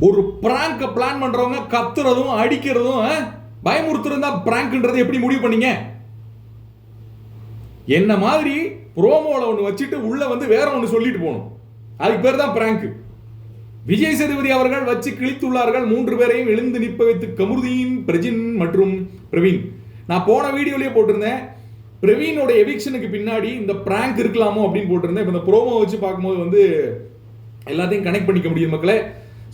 ஒரு பிராங்க பிளான் பண்றவங்க கத்துறதும் அடிக்கிறதும் ஆ? பிராங்க்ன்றது எப்படி முடிவு பண்ணீங்க? என்ன மாதிரி ப்ரோமோல ஒன்று வச்சுட்டு உள்ள வந்து வேற ஒன்று சொல்லிட்டு போகணும். அதுக்கு பேர் தான் பிராங்க் விஜய் சேதுபதி அவர்கள் வச்சு கிழித்துள்ளார்கள். மூன்று பேரையும் எழுந்து நிற்ப வைத்து கமுருதீன் பிரஜின் மற்றும் பிரவீன். நான் போன வீடியோலயே போட்டிருந்தேன். பிரவீனோட எவிக்ஷனுக்கு பின்னாடி இந்த பிராங்க் இருக்கலாமோ அப்படின்னு போட்டிருந்தேன். இப்போ இந்த ப்ரோமோ வச்சு பார்க்கும்போது வந்து எல்லாத்தையும் கனெக்ட் பண்ணிக்க முடியும் மக்களே.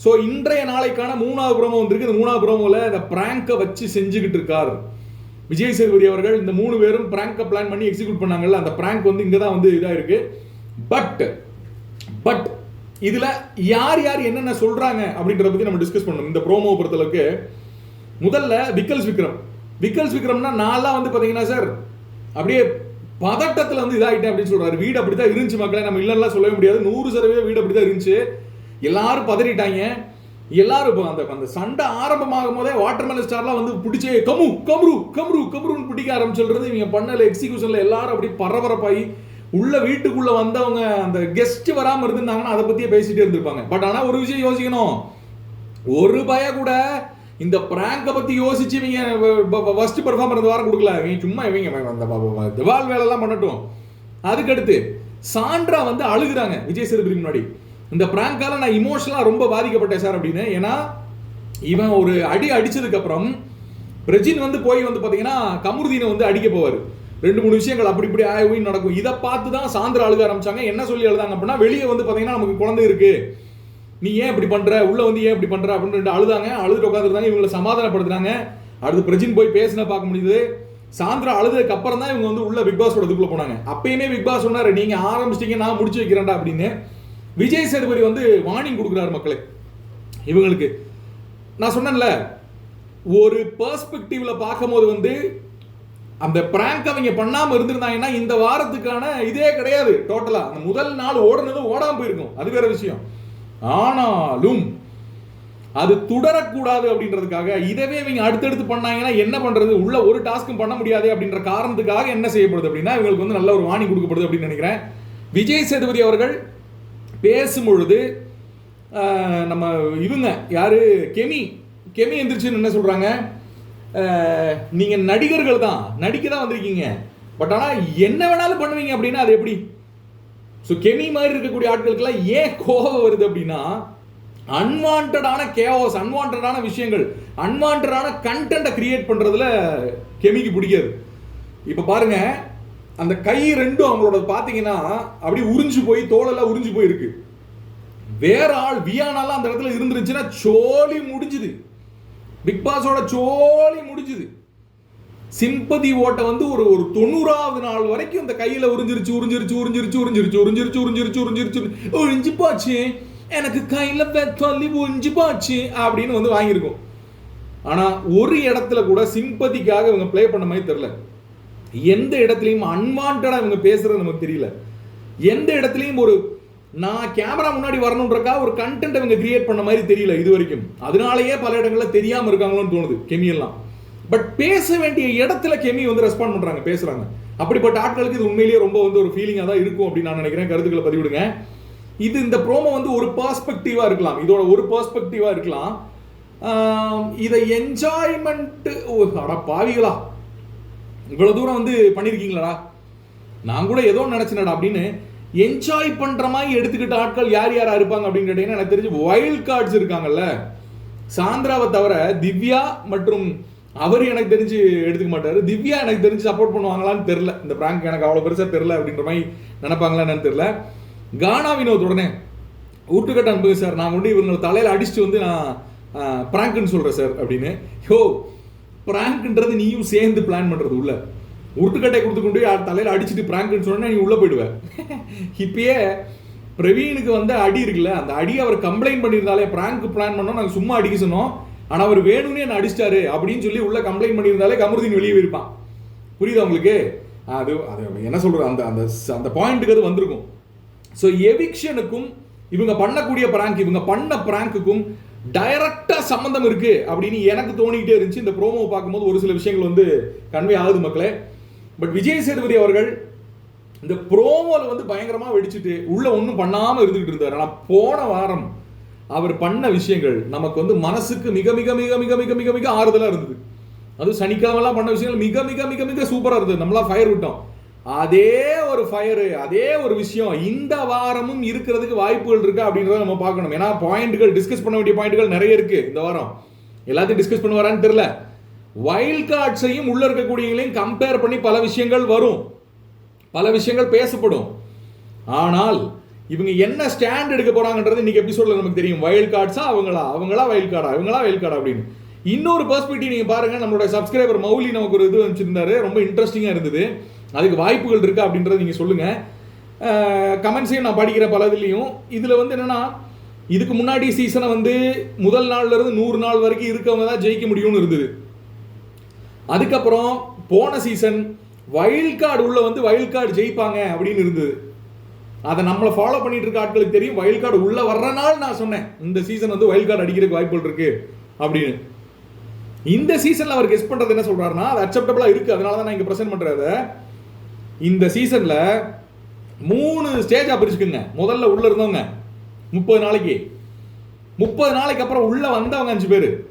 ஸோ இன்றைய நாளைக்கான மூணாவது ப்ரோமோ வந்திருக்கு. இந்த மூணாவது ப்ரோமோல இந்த பிராங்கை வச்சு செஞ்சுக்கிட்டு இருக்கார். விஜய் சேதுபதி அவர்கள் இந்த மூணு பேரும் பிராங்கை பிளான் பண்ணி எக்ஸிக்யூட் பண்ணாங்கல்ல அந்த பிராங்க் வந்து இங்கே தான் வந்து இதாக இருக்கு. பட் பட் இதில் யார் யார் என்னென்ன சொல்கிறாங்க அப்படின்றத பற்றி நம்ம டிஸ்கஸ் பண்ணணும். இந்த ப்ரோமோ பொறுத்தளவுக்கு முதல்ல விக்கல்ஸ் விக்ரம். விக்கல்ஸ் விக்ரம்னா நான்லாம் வந்து பார்த்தீங்கன்னா சார் அப்படியே பதட்டத்தில் வந்து இதாகிட்டேன் அப்படின்னு சொல்கிறாரு வீடு அப்படி தான் இருந்துச்சு மக்களே. நம்ம இல்லைன்னா சொல்லவே முடியாது. நூறு சதவீதம் வீடு அப்படித்தான் இருந்துச்சு. எல்லாரும் பதறிட்டாங்க. எல்லாரும் இப்போ அந்த அந்த சண்டை ஆரம்பமாகும் போதே வாட்டர்மெலன் ஸ்டார்லாம் வந்து பிடிச்சே கமு கம்ரு கம்ரு கம்ருன்னு பிடிக்க ஆரம்பிச்சுன்றது இவங்க பண்ணல எக்ஸிகியூஷன்ல எல்லாரும் அப்படி பரபரப்பாகி உள்ள வீட்டுக்குள்ள வந்தவங்க அந்த கெஸ்ட் வராமல் இருந்திருந்தாங்கன்னா அதை பத்தியே பேசிட்டே இருந்திருப்பாங்க. பட் ஆனா ஒரு விஷயம் யோசிக்கணும். ஒரு பய கூட இந்த பிராங்கை பத்தி யோசிச்சு இவங்க ஃபர்ஸ்ட் பெர்ஃபார்மர் இந்த வாரம் கொடுக்கல. இவங்க சும்மா இவங்க அந்த திவால் வேலை எல்லாம் பண்ணட்டும். அதுக்கடுத்து சாண்ட்ரா வந்து அழுகுறாங்க. விஜய் சேதுபதி முன்னாடி. இந்த பிராங்கால நான் இமோஷனலாக ரொம்ப பாதிக்கப்பட்டேன் சார் அப்படின்னு. ஏன்னா இவன் ஒரு அடி அடிச்சதுக்கப்புறம் பிரஜின் வந்து போய் வந்து பார்த்தீங்கன்னா கமருதீனை வந்து அடிக்க போவார். ரெண்டு மூணு விஷயங்கள் அப்படி இப்படி ஆகி நடக்கும். இதை பார்த்து தான் சாயந்தரம் அழுக ஆரம்பிச்சாங்க. என்ன சொல்லி அழுதாங்க அப்படின்னா வெளியே வந்து பார்த்தீங்கன்னா நமக்கு குழந்தை இருக்கு. நீ ஏன் இப்படி பண்ற? உள்ள வந்து ஏன் இப்படி பண்ற? அப்படின்னு ரெண்டு அழுதாங்க. அழுதுட்டு உட்காந்துருந்தாங்க இவங்களை சமாதானப்படுத்துறாங்க அடுத்து பிரஜின் போய் பேசின பார்க்க முடியுது. சாயந்தரம் அழுதுக்கு அப்புறம் தான் இவங்க வந்து உள்ள பிக் பாஸோட இதுக்குள்ள போனாங்க. அப்பயுமே பிக் பாஸ் சொன்னாரு நீங்க ஆரம்பிச்சிட்டீங்க நான் முடிச்சு வைக்கிறேன்டா அப்படின்னு. விஜய் சேதுபதி வந்து வார்னிங் கொடுக்குறாரு மக்களே. இவங்களுக்கு. நான் சொன்னேன்ல ஒரு பெர்ஸ்பெக்டிவ்ல பார்க்கும்போது வந்து அந்த பிராங்க் அவங்க பண்ணாமல் இருந்திருந்தாங்கன்னா இந்த வாரத்துக்கான இதே கிடையாது டோட்டலாக அந்த முதல் நாள் ஓடுனதும் ஓடாமல் போயிருக்கும். அது வேற விஷயம். ஆனாலும் அது தொடரக்கூடாது அப்படின்றதுக்காக இதவே இவங்க அடுத்தடுத்து பண்ணாங்கன்னா என்ன பண்றது? உள்ள ஒரு டாஸ்க்கும் பண்ண முடியாது அப்படின்ற காரணத்துக்காக என்ன செய்யப்படுது அப்படின்னா இவங்களுக்கு வந்து நல்ல ஒரு வாணி கொடுக்கப்படுது அப்படின்னு நினைக்கிறேன். விஜய் சேதுபதி அவர்கள் பேசும்பொழுது நம்ம இவங்க யார்? கெமி. கெமி எந்திரிச்சுன்னு என்ன சொல்கிறாங்க நீங்கள் நடிகர்கள் தான். நடிக்க தான் வந்திருக்கீங்க. பட் ஆனால் என்ன வேணாலும் பண்ணுவீங்க அப்படின்னா அது எப்படி? ஸோ கெமி மாதிரி இருக்கக்கூடிய ஆட்களுக்கெல்லாம் ஏன் கோபம் வருது அப்படின்னா அன்வான்டான கேவோஸ் அன்வான்டான விஷயங்கள் அன்வான்டான கண்டென்ட்டை கிரியேட் பண்ணுறதுல கெமிக்கு பிடிக்காது. இப்போ பாருங்க அந்த கை ரெண்டும் அவங்களோட பார்த்தீங்கன்னா அப்படியே உறிஞ்சு போய் தோலெல்லாம் உறிஞ்சு போயிருக்கு. வேற ஆள் வியானாலாம் அந்த இடத்துல இருந்துருச்சுன்னா சோலி முடிஞ்சுது. பிக் பாஸோட சோலி முடிஞ்சுது. சிம்பதி ஓட்டை வந்து ஒரு ஒரு தொண்ணூறாவது நாள் வரைக்கும் இந்த கையில உறிஞ்சிருச்சு உறிஞ்சிருச்சு உறிஞ்சிருச்சு உறிஞ்சிருச்சு உறிஞ்சிருச்சு உறிஞ்சிருச்சு உறிஞ்சிருச்சு உறிஞ்சு போச்சு. எனக்கு கையில சொல்லி உறிஞ்சு போச்சு அப்படின்னு வந்து வாங்கியிருக்கோம். ஆனா ஒரு இடத்துல கூட சிம்பதிக்காக இவங்க ப்ளே பண்ண மாதிரி தெரியல. எந்த இடத்துலையும் அன்வான்டாக இவங்க பேசுறது நமக்கு தெரியல. எந்த இடத்துலையும் ஒரு நான் கேமரா முன்னாடி வரணுன்றக்கா ஒரு கண்டென்ட் இவங்க கிரியேட் பண்ண மாதிரி தெரியல இது வரைக்கும். அதனாலயே பல இடங்களில் தெரியாமல் இருக்காங்களோன்னு தோணுது கெமி எல்லாம். பட் பேச வேண்டிய இடத்துல கெமி வந்து ரெஸ்பாண்ட் பண்றாங்க பேசுறாங்க. அப்படிப்பட்ட ஆட்களுக்கு இது உண்மையிலேயே ரொம்ப வந்து ஒரு ஃபீலிங்காக தான் இருக்கும் அப்படின்னு நான் நினைக்கிறேன். கருத்துக்களை பதிவிடுங்க. இது இந்த ப்ரோமோ வந்து ஒரு பர்ஸ்பெக்டிவாக இருக்கலாம். இதோட ஒரு பர்ஸ்பெக்டிவாக இருக்கலாம். இதை என்ஜாய்மெண்ட்டு அட பாவிகளா. இவ்வளோ தூரம் வந்து பண்ணிருக்கீங்களா நான் கூட ஏதோ நினச்சினடா அப்படின்னு என்ஜாய் பண்ணுற மாதிரி எடுத்துக்கிட்ட ஆட்கள் யார் யாராக இருப்பாங்க அப்படின்னு கேட்டீங்கன்னா எனக்கு தெரிஞ்சு வைல்ட் கார்ட்ஸ் இருக்காங்கல்ல. சாந்திராவை தவிர திவ்யா மற்றும் அவர் எனக்கு தெரிஞ்சு எடுத்துக்க மாட்டார். திவ்யா எனக்கு தெரிஞ்சு சப்போர்ட் பண்ணுவாங்களான்னு தெரில இந்த பிராங்க் எனக்கு அவ்வளோ பெருசாக தெரில அப்படின்ற மாதிரி நினைப்பாங்களா என்னன்னு தெரில கானா வினோத் உடனே ஊட்டுக்கட்ட அன்பு சார் நான் கொண்டு இவங்களை தலையில் அடிச்சுட்டு வந்து நான் பிராங்க்னு சொல்கிறேன் சார் அப்படின்னு. யோ பிராங்க்ன்றது நீயும் சேர்ந்து பிளான் பண்றது உள்ள. உருட்டுக்கட்டை கொடுத்து கொண்டு போய் தலையில அடிச்சுட்டு பிராங்க்னு சொன்னா நீ உள்ள போயிடுவ. இப்பயே பிரவீனுக்கு வந்து அடி இருக்குல்ல அந்த அடி அவர் கம்ப்ளைண்ட் பண்ணியிருந்தாலே பிராங்க் பிளான் பண்ணோம் நாங்க சும்மா அடிக்க சொன்னோம். ஆனா அவர் வேணும்னே என்ன அடிச்சிட்டாரு அப்படின்னு சொல்லி உள்ள கம்ப்ளைண்ட் பண்ணியிருந்தாலே கமருதீன் வெளியே போயிருப்பான். புரியுதா உங்களுக்கு? அது அது என்ன சொல்றது அந்த அந்த அந்த பாயிண்ட்டுக்கு அது வந்திருக்கும். ஸோ எவிக்ஷனுக்கும் இவங்க பண்ணக்கூடிய பிராங்க் இவங்க பண்ண பிராங்க்குக்கும் டைரக்டா சம்பந்தம் இருக்கு அப்படின்னு எனக்கு தோணிக்கிட்டே இருந்துச்சு. இந்த ப்ரோமோ பார்க்கும்போது ஒரு சில விஷயங்கள் வந்து கன்வே ஆகுது மக்களே. பட் விஜய் சேதுபதி அவர்கள் இந்த ப்ரோமோவில் வந்து பயங்கரமாக வெடிச்சுட்டு உள்ள ஒன்றும் பண்ணாமல் இருந்துகிட்டு இருந்தார். ஆனால் போன வாரம் அவர் பண்ண விஷயங்கள் நமக்கு வந்து மனசுக்கு மிக மிக மிக மிக மிக மிக மிக ஆறுதலாக இருந்தது. அது சனிக்கிழமெல்லாம் பண்ண விஷயங்கள் மிக மிக மிக மிக சூப்பராக இருந்தது. நம்மளாம் ஃபயர் விட்டோம். அதே ஒரு ஃபயரு அதே ஒரு விஷயம். இந்த வாரமும் இருக்கிறதுக்கு வாய்ப்புகள் இருக்கு அப்படின்றத நம்ம பார்க்கணும். ஏன்னா பாயிண்ட்கள் டிஸ்கஸ் பண்ண வேண்டிய பாயிண்ட்கள் நிறைய இருக்கு இந்த வாரம். எல்லாத்தையும் டிஸ்கஸ் பண்ண வரான்னு தெரியல வைல்ட் கார்ட்ஸையும் உள்ள இருக்கக்கூடியவங்களையும் கம்பேர் பண்ணி பல விஷயங்கள் வரும். பல விஷயங்கள் பேசப்படும். ஆனால் இவங்க என்ன ஸ்டாண்ட் எடுக்க போறாங்கன்றது இன்னைக்கு எபிசோட்ல நமக்கு தெரியும். வைல்ட் கார்ட்ஸா அவங்களா? அவங்களா வைல்ட் கார்டா இவங்களா வைல்ட் கார்டா அப்படின்னு. இன்னொரு பெர்ஸ்பெக்டிவ் நீங்க பாருங்க. நம்மளோட சப்ஸ்கிரைபர் மௌலி நமக்கு ஒரு இது வச்சிருந்தாரு. ரொம்ப இன்ட்ரெஸ்டிங்கா இருந்தது. அதுக்கு வாய்ப்புகள் இருக்கா அப்படின்றத நீங்கள் சொல்லுங்கள் கமெண்ட்ஸையும் நான் படிக்கிற பல இதுலேயும் இதில் வந்து என்னென்னா இதுக்கு முன்னாடி சீசனை வந்து முதல் நாள்ல இருந்து நூறு நாள் வரைக்கும் இருக்கவங்க தான் ஜெயிக்க முடியும்னு இருந்தது. அதுக்கப்புறம் போன சீசன் வைல்ட் கார்டு உள்ள வந்து வைல்ட் கார்டு ஜெயிப்பாங்க அப்படின்னு இருந்தது. அதை நம்மளை ஃபாலோ பண்ணிட்டு இருக்க ஆட்களுக்கு தெரியும் வைல்ட் கார்டு உள்ள வர்ற நாள் நான் சொன்னேன். இந்த சீசன் வந்து வைல்ட் கார்டு அடிக்கிறதுக்கு வாய்ப்புகள் இருக்கு அப்படின்னு. இந்த சீசன்ல அவர் கெஸ் பண்றது என்ன சொல்றாருன்னா அது அக்செப்டபிளா இருக்கு. அதனால தான் நான் இங்க பிரசன்ட் பண்றத இந்த சீசன்ல மூணு ஸ்டேஜா பிரிச்சுக்குங்க. முதல்ல உள்ள இருந்தவங்க. முப்பது நாளைக்கு. முப்பது நாளைக்கு அப்புறம் உள்ள வந்தவங்க அஞ்சு பேர்.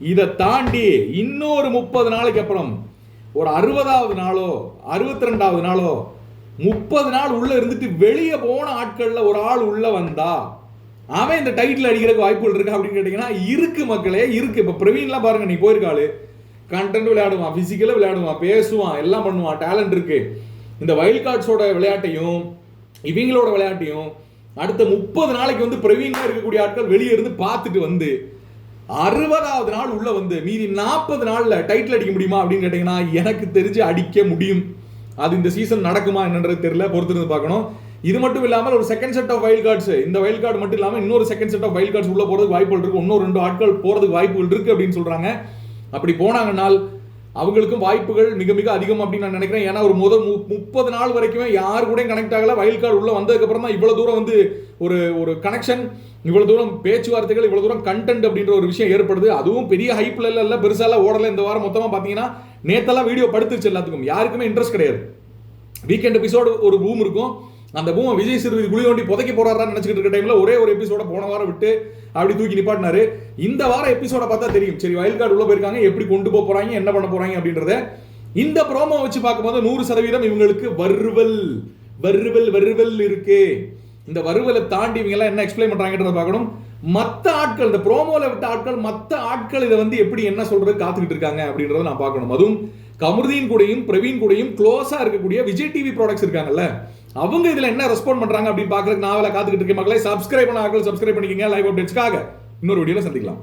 இதை தாண்டி இன்னொரு முப்பது நாளைக்கு அப்புறம் ஒரு அறுபதாவது நாளோ அறுபத்தி ரெண்டாவது நாளோ முப்பது நாள் உள்ள இருந்துட்டு வெளியே போன ஆட்களில் ஒரு ஆள் உள்ள வந்தா அவன் இந்த டைட்டில் அடிக்கிறதுக்கு வாய்ப்புகள் இருக்கா அப்படின்னு கேட்டீங்கன்னா இருக்கு மக்களே இருக்கு. இப்ப பிரவீன்லாம் பாருங்க நீ போயிருக்காளு. கண்டென்ட் விளையாடுவான் ஃபிசிக்கலாக விளையாடுவான் பேசுவான் எல்லாம் பண்ணுவான் டேலண்ட் இருக்கு. இந்த வைல்ட் கார்ட்ஸோட விளையாட்டையும் இவங்களோட விளையாட்டையும் அடுத்த முப்பது நாளைக்கு வந்து பிரவீனாக இருக்கக்கூடிய ஆட்கள் வெளியே இருந்து பார்த்துட்டு வந்து அறுபதாவது நாள் உள்ள வந்து மீதி நாற்பது நாளில் டைட்டில் அடிக்க முடியுமா அப்படின்னு கேட்டீங்கன்னா எனக்கு தெரிஞ்சு அடிக்க முடியும். அது இந்த சீசன் நடக்குமா என்னன்றது தெரியல பொறுத்திருந்து பார்க்கணும். இது மட்டும் இல்லாமல் ஒரு second set of wild cards இந்த வைல்ட் கார்டு மட்டும் இல்லாமல் இன்னொரு second set of wild cards உள்ள போகிறதுக்கு வாய்ப்புகள் இருக்கு. இன்னொரு ரெண்டு ஆட்கள் போகிறதுக்கு வாய்ப்புகள் இருக்கு அப்படின்னு சொல்றாங்க. அப்படி போனாங்கன்னால் அவங்களுக்கும் வாய்ப்புகள் மிக மிக அதிகம் அப்படின்னு நான் நினைக்கிறேன். ஏன்னா ஒரு முதல் மு- முப்பது நாள் வரைக்குமே யார் கூட கனெக்ட் ஆகல. வயல் கார்டு உள்ள வந்ததுக்கப்புறம் தான் இவ்வளவு தூரம் வந்து ஒரு ஒரு கனெக்ஷன் இவ்வளவு தூரம் பேச்சுவார்த்தைகள் இவ்வளவு தூரம் கண்டென்ட் அப்படின்ற ஒரு விஷயம் ஏற்படுது. அதுவும் பெரிய ஹைப்ல இல்ல பெருசாலாம் ஓடல. இந்த வாரம் மொத்தமா பாத்தீங்கன்னா நேத்தெல்லாம் வீடியோ படுத்துருச்சு எல்லாத்துக்கும். யாருக்குமே இன்ட்ரெஸ்ட் கிடையாது. வீக்கெண்ட் எபிசோடு ஒரு பூம் இருக்கும். அந்த பூமை விஜய் சேதுபதி குழி தோண்டி புதைக்க போறாரான்னு நினைச்சிட்டு இருக்க டைம்ல ஒரே ஒரு எபிசோட போன வாரம் விட்டு அப்படி தூக்கி நிப்பாட்டினாரு. இந்த வாரம் எபிசோட பார்த்தா தெரியும். சரி வயல் கார்டு உள்ள போயிருக்காங்க. எப்படி கொண்டு போக போறாங்க என்ன பண்ண போறாங்க அப்படின்றத. இந்த ப்ரோமோ வச்சு பார்க்கும்போது நூறு சதவீதம் இவங்களுக்கு வருவல் வருவல் வருவல் இருக்கு. இந்த வறுவலை தாண்டி இவங்க எல்லாம் என்ன எக்ஸ்பிளைன் பண்றாங்கன்றத பார்க்கணும். மத்த ஆட்கள் இந்த ப்ரோமோல விட்ட ஆட்கள் மத்த ஆட்கள் இதை வந்து எப்படி என்ன சொல்றது காத்துக்கிட்டு இருக்காங்க அப்படின்றத நான் பார்க்கணும். அதுவும் கமருதீன் கூடயும் பிரவீன் கூடயும் க்ளோஸா இருக்கக்கூடிய விஜய் டிவி ப்ராடக்ட்ஸ் இருக்காங்கல்ல அவங்க இதுல என்ன ரெஸ்பாண்ட் பண்றாங்க அப்படின்னு பார்க்குறதுக்கு நான் காத்துக்கிட்டு இருக்கேன். மக்களை சப்ஸ்கிரைப் பண்ண ஆக்கள் சப்ஸ்கிரைப் பண்ணிக்கங்க. லைவ் அப்டேட்ஸ்க்காக இன்னொரு வீடியோவில் சந்திக்கலாம்.